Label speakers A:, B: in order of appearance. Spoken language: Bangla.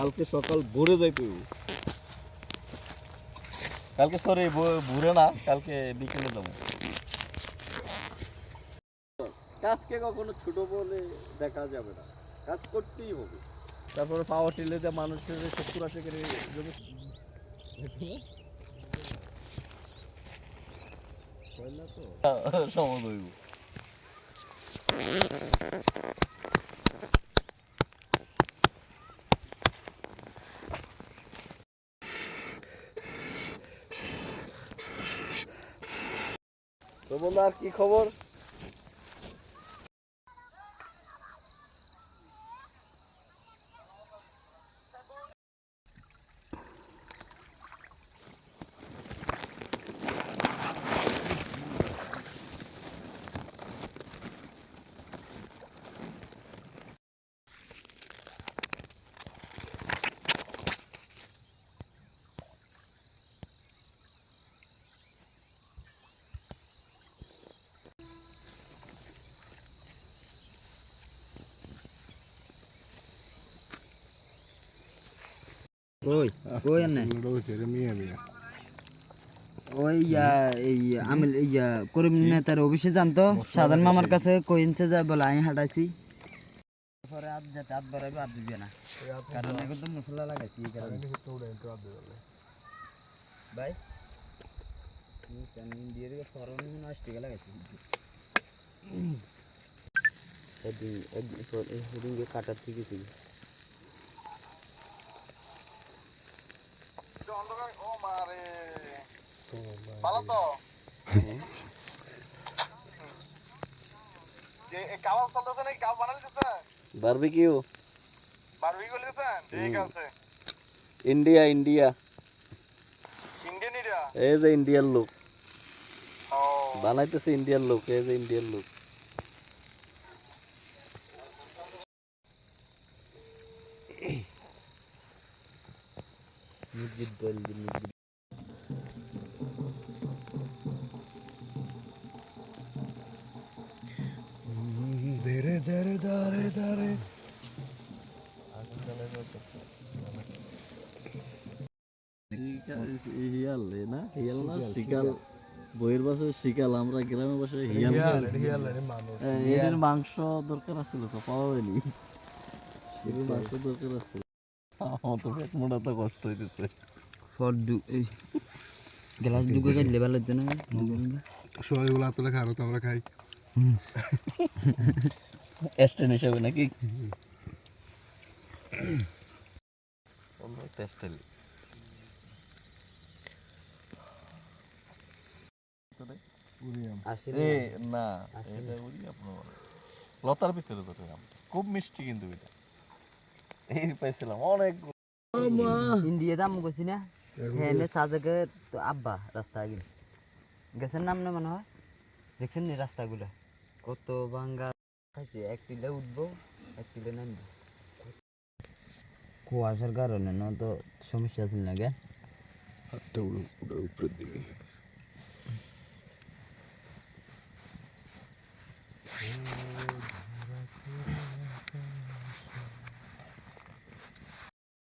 A: কালকে সকাল ভোরে যাইতে। কালকে সরি ভোরে না কালকে বিকেলে যাব। কাজকে কখনো ছোট বলে দেখা যাবে না। কাজ করতেই হবে। তারপরে পাওয়ার টিলে যে মানুষের সত্তর আশি করে জমি হইব। তো বন্ধু আর কি খবর?
B: কই? কই এনে? ওই ইয়া এই আমি ইয়া করিম নেতার অফিসে জানতো সাধারণ মামার কাছে কইনছে যে বলে আমি হাঁটাইছি। পরে আজ যেতে হাত বাড়াবে আর দিবে না। কারণ এখন তো মশলা লাগাইছি ভাই দিয়ে দিকে ফরন নষ্ট পর সেদিন গিয়ে কাটার থেকে
C: ভালো তো? এই কাবাব চলতেছে নাকি? কাবাব বানালে দিতেছেন
A: বারবিকিউ।
C: বারবি দিতেছেন ঠিক আছে।
A: India India.
C: ইন্ডিয়ান
A: এই যে ইন্ডিয়ার লোক। বানাইতেছে ইন্ডিয়ার লোক এই যে ইন্ডিয়ার লোক। হিয়াল না হিয়াল না শিকাল বইয়ের বাসে শিকাল আমরা গ্রামের বাসে হিয়াল এদের মাংস দরকার আছিল তো পাওয়া যায়নি মাংস দরকার আছিল আমার তো পেট মোটা তো কষ্ট হইতেছে।
B: ফর দু এই গ্লাস দুটো কাটলে ভালো হতো না?
C: সবাইগুলো তুলে খারো তো আমরা খাই।
A: হিসাবে নাকি? টেস্টেল
B: আসলে
A: না এটা লতার ভিতরে ধরে খুব মিষ্টি কিন্তু এটা। এই পাইছিলাম অনেক
B: ইন্ডিয়া দাম গেছি না হ্যাঁ নে সাজেকে তো আব্বা রাস্তা আগে গেছেন নাম না মনে হয় দেখছেন নি রাস্তাগুলো কত ভাঙ্গা খাইছে এক টিলে উঠবো এক টিলে নামবো কুয়াশার কারণে না তো সমস্যা ছিল না গে
C: উপরের দিকে